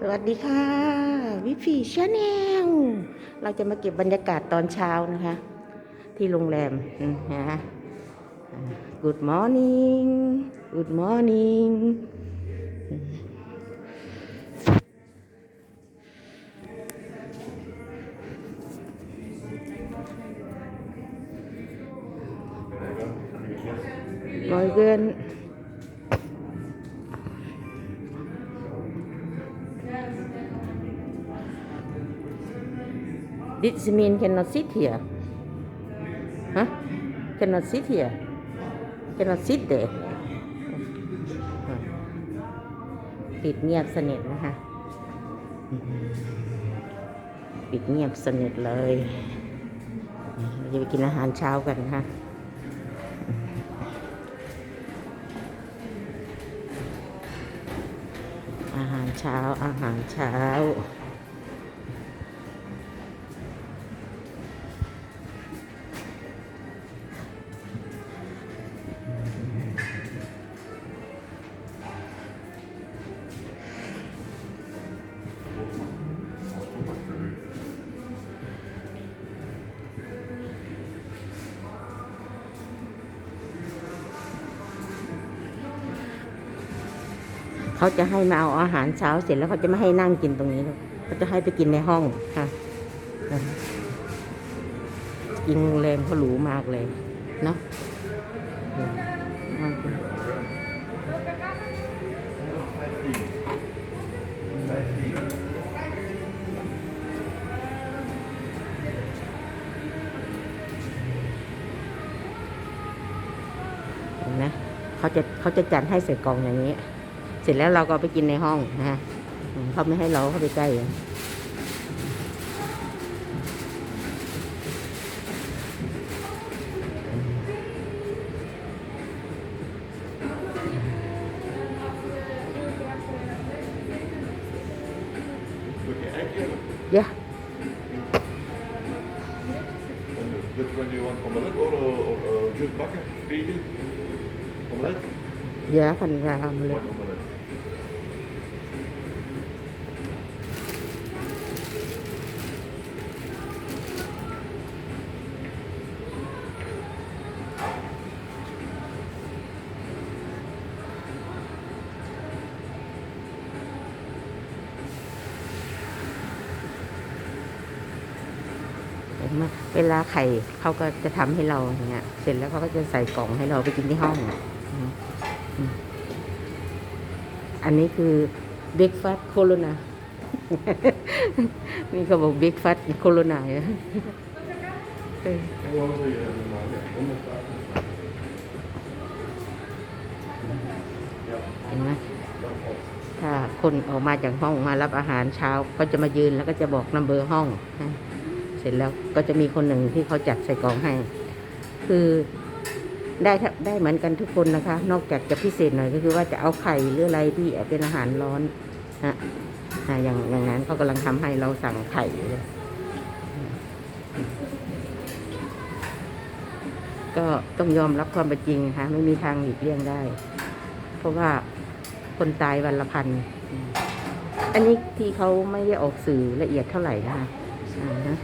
สวัสดีค่ะ วิฟีชาแนลเราจะมาเก็บบรรยากาศตอนเช้านะคะ ที่โรงแรมอืมนะ Good morning Good morning มอยเกิน This mean cannot sit here. Huh? Cannot sit here. Cannot sit there. ปิดเงียบสนิทนะคะ ปิดเงียบสนิทเลยเราจะไปกินอาหารเช้ากันนะคะอาหารเช้าอาหารเช้า เขาจะให้มาเอาอาหารเช้าเสร็จแล้วเขาจะไม่ให้นั่งกินตรงนี้หรอกเขาจะให้ไปกินในห้องค่ะกินโรงแรมเขาหรูมากเลยเนาะนไหมเขาจะเขาจะจัดให้ใส่กล่องอย่างนี้ เสร็จแล้วเราก็เอาไปกินในห้องนะฮะอืมเขาไม่ให้เราเข้าไปใกล้เยอะ Which one do you want, omelette or, or, or just bakken? Vegan? Omelette? เยอะพั เลย One omelette. เวลาไข่เขาก็จะทำให้เราอย่างเงี้ย เสร็จแล้วเขาก็จะใส่กล่องให้เราไปกินที่ห้อง อันนี้คือ breakfast corona นี่เขาบอก breakfast corona เออ Hoe lang wil je hebben? Maar ja, 180. Ja, เห็นไหมถ้าคนออกมาจากห้องมารับอาหารเช้า ก็จะมายืนแล้วก็จะบอกนัมเบอร์ห้องนะ เสร็จแล้วก็จะมีคนหนึ่งที่เขาจัดใส่กล่องให้ คือได้ได้เหมือนกันทุกคนนะคะ นอกจากจะพิเศษหน่อยก็คือว่าจะเอาไข่หรืออะไรที่เป็นอาหารร้อนนะอย่างอย่างนั้นเขากำลังทำให้เราสั่งไข่เลยก็ต้องยอมรับความเป็นจริงนะคะไม่มีทางหลีกเลี่ยงได้ เพราะว่าคนตายวันละพัน อันนี้ที่เขาไม่ได้ออกสื่อละเอียดเท่าไหร่นะคะอ่าฮะ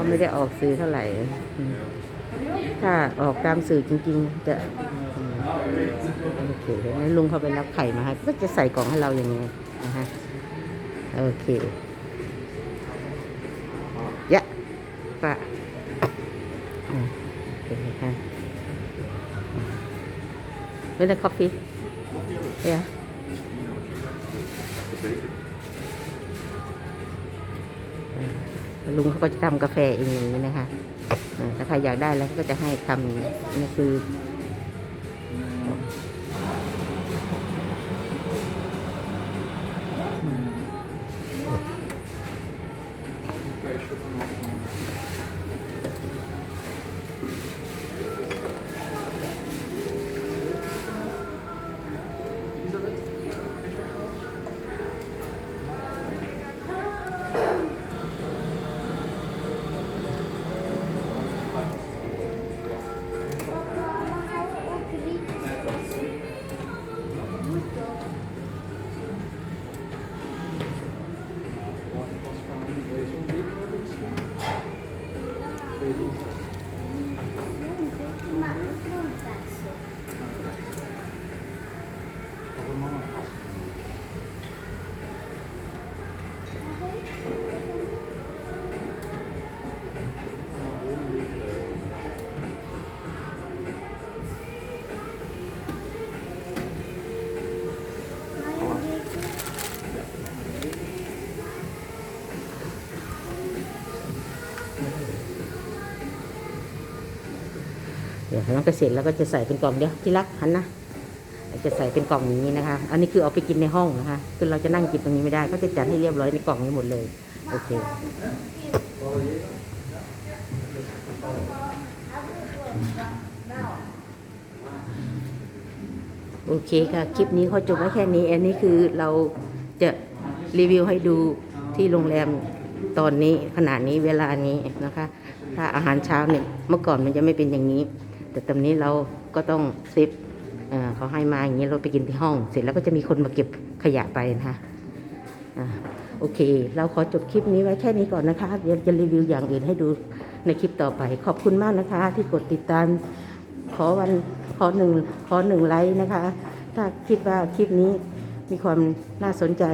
เขาไม่ได้ออกสื่อเท่าไหร่ ถ้าออกตามสื่อจริง ๆ จะโอเคงั้นลุงเขาไปรับไข่มาให้ก็จะใส่กล่องให้เราอย่างนี้นะฮะโอเคยะปะโอเคค่ะไม่ได้ coffee Yeah. ลุงเขาก็จะทำกาแฟเองอย่างนี้นะคะถ้าใครอยากได้แล้วก็จะให้ทำนี่คืออ ย่างนี้นี่คือเดี๋ยวน้องเกษตรแล้วก็จะใส่เป็นกล่องเดียวที่รักหันนะ จะใส่เป็นกล่องอย่างนี้นะคะ อันนี้คือเอาไปกินในห้องนะคะ คือเราจะนั่งกินตรงนี้ไม่ได้เขาจะจัดให้เรียบร้อยในกล่องนี้หมดเลย โอเค โอเคค่ะ คลิปนี้ขาจบไว้แค่นี้ อันนี้คือเราจะรีวิวให้ดูที่โรงแรมตอนนี้ขณะนี้เวลานี้นะคะ ถ้าอาหารเช้าเนี่ยเมื่อก่อนมันจะไม่เป็นอย่างนี้ แต่ตอนนี้เราก็ต้องเซฟ เขาให้มาอย่างนี้เราไปกินที่ห้อง เสร็จแล้วก็จะมีคนมาเก็บขยะไปนะคะอ่าโอเค เราขอจบคลิปนี้ไว้แค่นี้ก่อนนะคะ เดี๋ยวจะรีวิวอย่างอื่นให้ดูในคลิปต่อไป ขอบคุณมากนะคะ ที่กดติดตาม ขอวันขอหนึ่งขอหนึ่งไลค์นะคะ ถ้าคิดว่าคลิปนี้มีความน่าสนใจ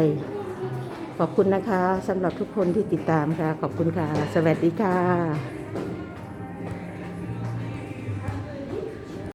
ขอบคุณนะคะสำหรับทุกคนที่ติดตามค่ะ ขอบคุณค่ะ สวัสดีค่ะ